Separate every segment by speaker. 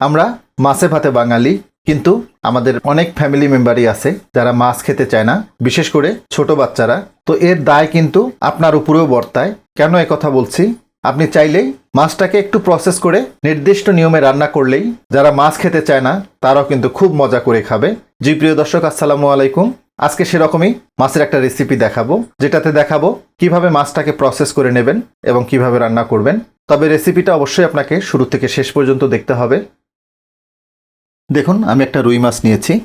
Speaker 1: আমরা মাছে ভাতে বাঙালি, কিন্তু আমাদের অনেক ফ্যামিলি মেম্বারই আছে যারা মাছ খেতে চায় না, বিশেষ করে ছোট বাচ্চারা। তো এর দায় কিন্তু আপনার উপরেও বর্তায়। কেন কথা বলছি? আপনি চাইলেই মাছটাকে একটু প্রসেস করে নির্দিষ্ট নিয়মে রান্না করলেই যারা মাছ খেতে চায় না, তারাও কিন্তু খুব মজা করে খাবে। জি, প্রিয় দর্শক, আসসালামু আলাইকুম। আজকে সেরকমই মাছের একটা রেসিপি দেখাবো, যেটাতে দেখাবো কীভাবে মাছটাকে প্রসেস করে নেবেন এবং কীভাবে রান্না করবেন। তবে রেসিপিটা অবশ্যই আপনাকে শুরু থেকে শেষ পর্যন্ত দেখতে হবে। দেখুন, আমি একটা রুই মাছ নিয়েছি।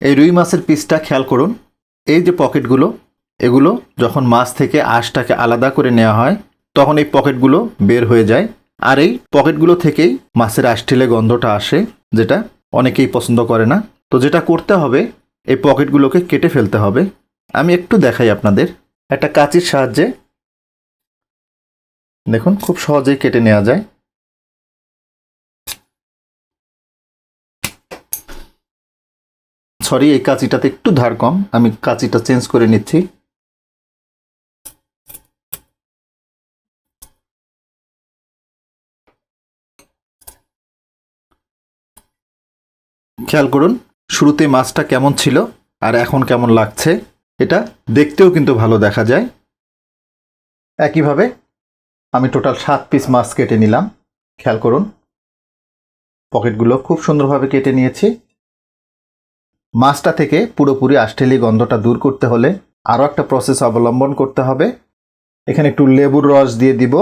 Speaker 1: এই রুই মাছের পিসটা খেয়াল করুন। এই যে পকেটগুলো এগুলো যখন মাছ থেকে আঁশটাকে আলাদা করে নেওয়া হয়, তখন এই পকেটগুলো বের হয়ে যায়। আর এই পকেটগুলো থেকেই মাছের আষ্টিলে গন্ধটা আসে, যেটা অনেকেই পছন্দ করে না। তো যেটা করতে হবে, এই পকেটগুলোকে কেটে ফেলতে হবে। আমি একটু দেখাই আপনাদের। একটা কাঁচির সাহায্যে দেখুন, খুব সহজেই কেটে নেওয়া যায়। সরি এই কাঁচিটাতে একটু ধার কম। আমি কাঁচিটা চেঞ্জ করে নিচ্ছি। খেয়াল করুন, শুরুতে মাছটা কেমন ছিল আর এখন কেমন লাগছে, এটা দেখতেও কিন্তু ভালো দেখা যায়। একইভাবে আমি টোটাল সাত পিস মাছ কেটে নিলাম। খেয়াল করুন পকেটগুলো খুব সুন্দরভাবে কেটে নিয়েছি। মাছটা থেকে পুরোপুরি আষ্টেলি গন্ধটা দূর করতে হলে আরও একটা প্রসেস অবলম্বন করতে হবে। এখানে একটু লেবুর রস দিয়ে দিব।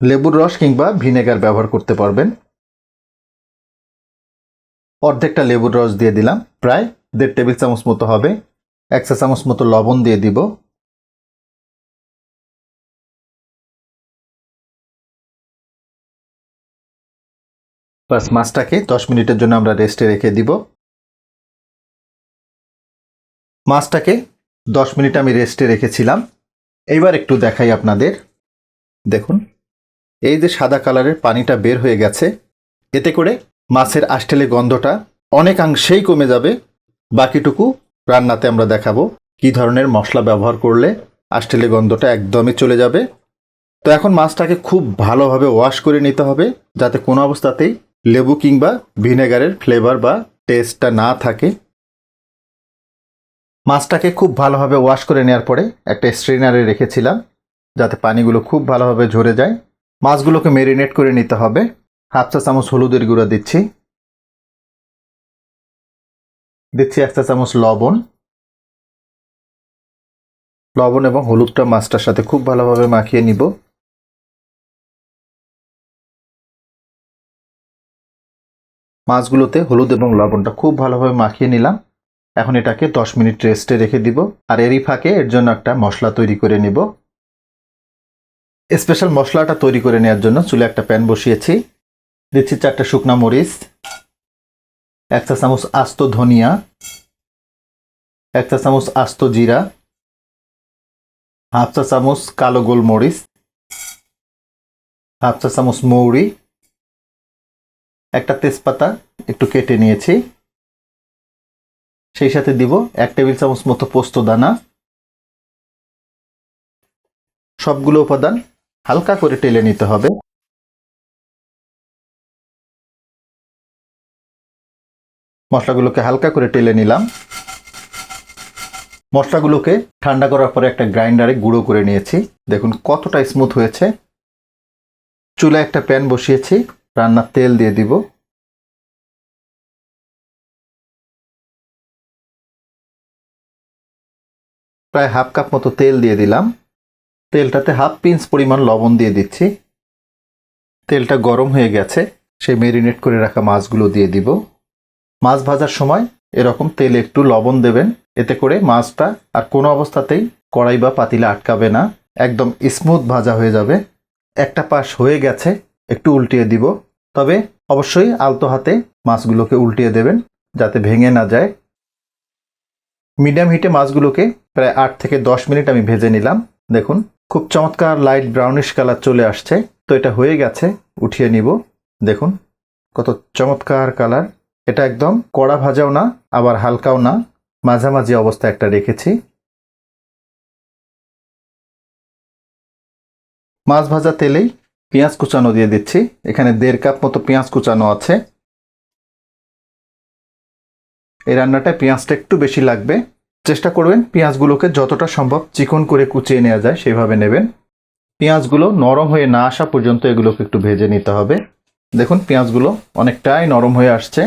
Speaker 1: লেবুর রস কিংবা ভিনেগার ব্যবহার করতে পারবেন। অর্ধেকটা লেবুর রস দিয়ে দিলাম। প্রায় দেড় টেবিল চামচ মতো হবে। এক চা চামচ মতো লবণ দিয়ে দিব। বাস মাছটাকে দশ মিনিটের জন্য আমরা রেস্টে রেখে দিব। মাছটাকে দশ মিনিট আমি রেস্টে রেখেছিলাম। এইবার একটু দেখাই আপনাদের। দেখুন, এই যে সাদা কালারের পানিটা বের হয়ে গেছে, এতে করে মাছের আষ্টেলে গন্ধটা অনেকাংশেই কমে যাবে। বাকিটুকু রান্নাতে আমরা দেখাবো কি ধরনের মশলা ব্যবহার করলে আষ্টেলে গন্ধটা একদমই চলে যাবে। তো এখন মাছটাকে খুব ভালোভাবে ওয়াশ করে নিতে হবে, যাতে কোনো অবস্থাতেই লেবু কিংবা ভিনেগারের ফ্লেভার বা টেস্টটা না থাকে, মাছটাকে খুব ভালোভাবে ওয়াশ করে নেওয়ার পরে একটা স্ট্রেনারে রেখেছিলাম, যাতে পানিগুলো খুব ভালোভাবে ঝরে যায়। মাছগুলোকে মেরিনেট করে নিতে হবে। হাফ চা চামচ হলুদের গুঁড়া দিচ্ছি। দিচ্ছি এক চা চামচ লবণ। লবণ এবং হলুদটা মাছটার সাথে খুব ভালোভাবে মাখিয়ে নিব। মাছগুলোতে হলুদ এবং লবণটা খুব ভালোভাবে মাখিয়ে নিলাম। এখন এটাকে দশ মিনিট রেস্টে রেখে দিব। আর এরই ফাঁকে এর জন্য একটা মশলা তৈরি করে নিব। স্পেশাল মশলাটা তৈরি করে নেওয়ার জন্য চুলে একটা প্যান বসিয়েছি। দিচ্ছি চারটে শুকনা মরিচ, এক চা চামচ আস্ত ধনিয়া, এক চা চামচ আস্ত জিরা, হাফ চা চামচ কালো গোলমরিচ, হাফ চা চামচ মৌরি একটা তেজপাতা একটু কেটে নিয়েছি। সেই সাথে দিব এক টেবিল চামচ মতো পোস্ত দানা। সবগুলো উপাদান হালকা করে টেলে নিতে হবে। মশলাগুলোকে হালকা করে টেলে নিলাম। মশলাগুলোকে ঠান্ডা করার পরে একটা গ্রাইন্ডারে গুঁড়ো করে নিয়েছি। দেখুন কতটা স্মুথ হয়েছে। চুলায় একটা প্যান বসিয়েছি। রান্নার তেল দিয়ে দিব। প্রায় হাফ কাপ মতো তেল দিয়ে দিলাম। তেলটাতে হাফ পিঞ্চ পরিমাণ লবণ দিয়ে দিচ্ছি। তেলটা গরম হয়ে গেছে সেই মেরিনেট করে রাখা মাছগুলো দিয়ে দিব। মাছ ভাজার সময় এরকম তেলে একটু লবণ দেবেন, এতে করে মাছটা আর কোনো অবস্থাতেই কড়াই বা পাতিলে আটকাবে না, একদম স্মুথ ভাজা হয়ে যাবে। একটা পাশ হয়ে গেছে একটু উল্টিয়ে দিব। তবে অবশ্যই আলতো হাতে মাছগুলোকে উল্টিয়ে দেবেন যাতে ভেঙে না যায়। মিডিয়াম হিটে মাছগুলোকে প্রায় আট থেকে দশ মিনিট আমি ভেজে নিলাম। দেখুন, খুব চমৎকার লাইট ব্রাউনিশ কালার চলে আসছে। তো এটা হয়ে গেছে, উঠিয়ে নিব। দেখুন, কত চমৎকার কালার। এটা একদম কড়া ভাজাও না, আবার হালকাও না। মাঝামাঝি অবস্থা একটা রেখেছি। মাছ ভাজা তেলেই পেঁয়াজ কুচানো দিয়ে দিচ্ছি। এখানে দেড় কাপ মতো পেঁয়াজ কুচানো আছে। এই রান্নাটায় পেঁয়াজটা একটু বেশি লাগবে। চেষ্টা করবেন পেঁয়াজগুলোকে যতটা সম্ভব চিকন করে কুচিয়ে নেওয়া যায়, সেভাবে নেবেন। পেঁয়াজগুলো নরম হয়ে না আসা পর্যন্ত এগুলোকে একটু ভেজে নিতে হবে। দেখুন, পেঁয়াজগুলো অনেকটাই নরম হয়ে আসছে।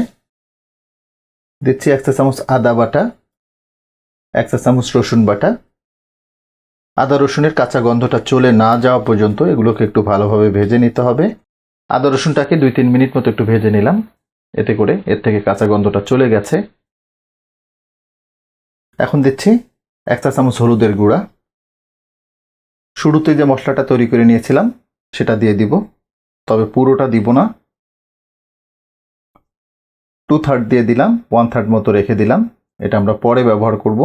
Speaker 1: দিচ্ছি এক চা চামচ আদা বাটা, এক চা চামচ রসুন বাটা। আদা রসুনের কাঁচা গন্ধটা চলে না যাওয়া পর্যন্ত এগুলোকে একটু ভালোভাবে ভেজে নিতে হবে। আদা রসুনটাকে দুই তিন মিনিট মতো একটু ভেজে নিলাম। এতে করে এর থেকে কাঁচা গন্ধটা চলে গেছে। এখন দিচ্ছি এক চা চামচ হলুদের গুঁড়া। শুরুতে যে মশলাটা তৈরি করে নিয়েছিলাম, সেটা দিয়ে দিব। তবে পুরোটা দিব না। টু থার্ড দিয়ে দিলাম ওয়ান থার্ড মতো রেখে দিলাম। এটা আমরা পরে ব্যবহার করব।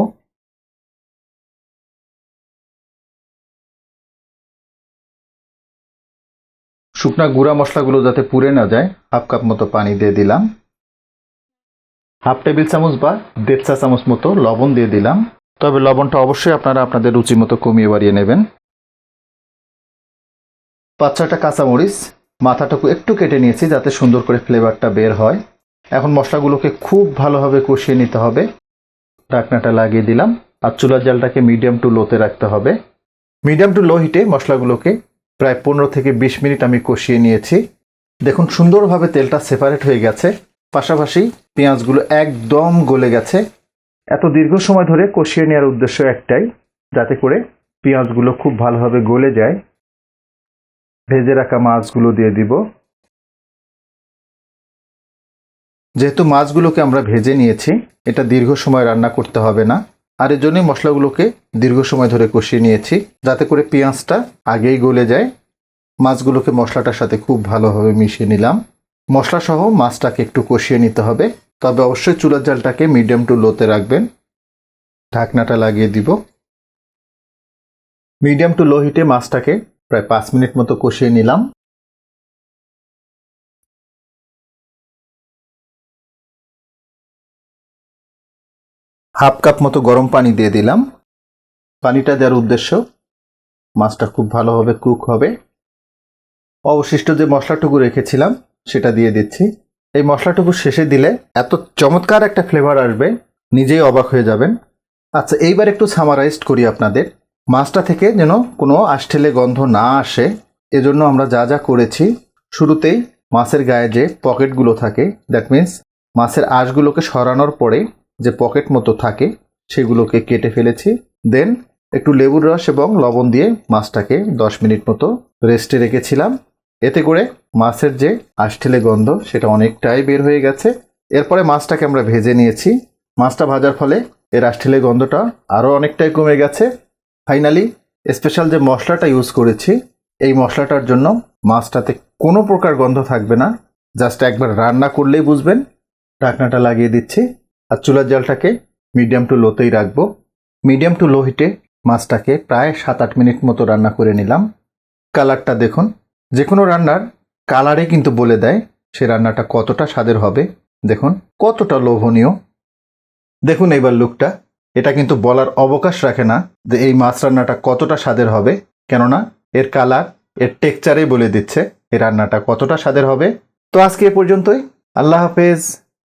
Speaker 1: শুকনা গুঁড়া মশলাগুলো যাতে পুড়ে না যায়, হাফ কাপ মতো পানি দিয়ে দিলাম। হাফ টেবিল চামচ বা দেড় চা চামচ মতো লবণ দিয়ে দিলাম। তবে লবণটা অবশ্যই আপনারা আপনাদের রুচি মতো কমিয়ে বাড়িয়ে নেবেন। পাঁচ ছয়টা কাঁচামরিচ, মাথাটুকু একটু কেটে নিয়েছি যাতে সুন্দর করে ফ্লেভারটা বের হয়। এখন মশলাগুলোকে খুব ভালোভাবে কষিয়ে নিতে হবে। ঢাকনাটা লাগিয়ে দিলাম। আর চুলার জালটাকে মিডিয়াম টু লোতে রাখতে হবে। মিডিয়াম টু লো হিটে মশলাগুলোকে প্রায় পনেরো থেকে বিশ মিনিট আমি কষিয়ে নিয়েছি। দেখুন, সুন্দরভাবে তেলটা সেপারেট হয়ে গেছে। পাশাপাশি পেঁয়াজগুলো একদম গলে গেছে। এত দীর্ঘ সময় ধরে কষিয়ে নেওয়ার উদ্দেশ্য একটাই, যাতে করে পেঁয়াজগুলো খুব ভালোভাবে গলে যায়। ভেজে রাখা মাছগুলো দিয়ে দিব। যেহেতু মাছগুলোকে আমরা ভেজে নিয়েছি, এটা দীর্ঘ সময় রান্না করতে হবে না। আর এর জন্যই মশলাগুলোকে দীর্ঘ সময় ধরে কষিয়ে নিয়েছি। যাতে করে পেঁয়াজটা আগেই গলে যায়। মাছগুলোকে মশলাটার সাথে খুব ভালোভাবে মিশিয়ে নিলাম। মশলা সহ মাছটাকে একটু কষিয়ে নিতে হবে। তবে অবশ্যই চুলার জালটাকে মিডিয়াম টু লোতে রাখবেন। ঢাকনাটা লাগিয়ে দিব। মিডিয়াম টু লো হিটে মাছটাকে প্রায় পাঁচ মিনিট মতো কষিয়ে নিলাম। হাফ কাপ মতো গরম পানি দিয়ে দিলাম। পানিটা দেওয়ার উদ্দেশ্য, মাছটা খুব ভালোভাবে কুক হবে। অবশিষ্ট যে মশলাটুকু রেখেছিলাম, সেটা দিয়ে দিচ্ছি। এই মশলাটুকু শেষে দিলে এত চমৎকার একটা ফ্লেভার আসবে, নিজেই অবাক হয়ে যাবেন। আচ্ছা এইবার একটু সামারাইজড করি আপনাদের। মাছটা থেকে যেন কোনো আষ্টেলে গন্ধ না আসে, এজন্য আমরা যা যা করেছি, শুরুতেই মাছের গায়ে যে পকেটগুলো থাকে দ্যাট মিন্স মাছের আঁশগুলোকে সরানোর পরে যে পকেট মতো থাকে, সেগুলোকে কেটে ফেলেছি। দেন একটু লেবুর রস এবং লবণ দিয়ে মাছটাকে দশ মিনিট মতো রেস্টে রেখেছিলাম। এতে করে মাছের যে আষ্টেলে গন্ধ, সেটা অনেকটাই বের হয়ে গেছে। এরপরে মাছটাকে আমরা ভেজে নিয়েছি। মাছটা ভাজার ফলে এর আষ্টেলে গন্ধটা আরও অনেকটাই কমে গেছে। ফাইনালি স্পেশাল যে মশলাটা ইউজ করেছি, এই মশলাটার জন্য মাছটাতে কোনো প্রকার গন্ধ থাকবে না। জাস্ট একবার রান্না করলেই বুঝবেন। ঢাকনাটা লাগিয়ে দিচ্ছি। আর চুলার জলটাকে মিডিয়াম টু লোতেই রাখব। মিডিয়াম টু লো হিটে মাছটাকে প্রায় সাত আট মিনিট মতো রান্না করে নিলাম। কালারটা দেখুন, যে কোনো রান্নার কালারে কিন্তু বলে দেয় সে রান্নাটা কতটা স্বাদের হবে। দেখুন, কতটা লোভনীয়। দেখুন এইবার লুকটা এটা কিন্তু বলার অবকাশ রাখে না যে এই মাছ রান্নাটা কতটা স্বাদের হবে, কেননা এর কালার, এর টেক্সচারেই বলে দিচ্ছে এই রান্নাটা কতটা স্বাদের হবে। তো আজকে এ পর্যন্তই, আল্লাহ হাফেজ।